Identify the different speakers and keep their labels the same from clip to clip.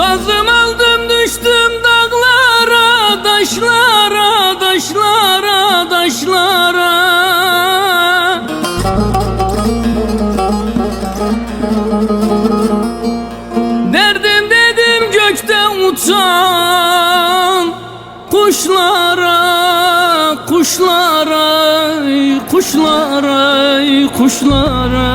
Speaker 1: Sazım aldım düştüm dağlara Taşlara, taşlara, taşlara Derdim dedim gökte uçan Kuşlara, kuşlara, kuşlara, kuşlara, kuşlara.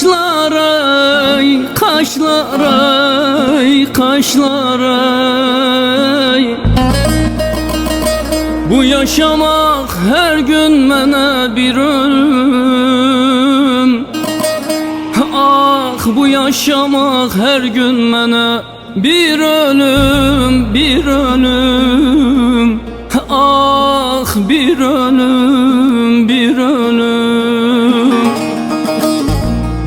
Speaker 1: Kaşlara, kaşlara, kaşlara. Bu yaşamak her gün mənə bir ölüm. Ah bu yaşamak her gün mənə bir ölüm, bir ölüm. Ah bir ölüm,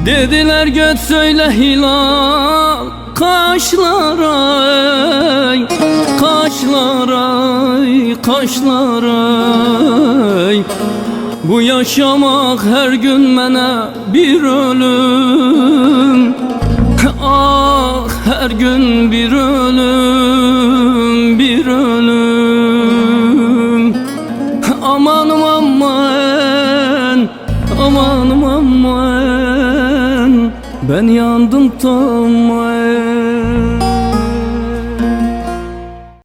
Speaker 1: Dediler göt söyle hilal Kaşlara ey, Kaşlara ey, Kaşlara ey. Bu yaşamak her gün mənə bir ölüm. Ah her gün bir ölüm Bir ölüm. Amanım aman Amanım aman Ben yandım tamam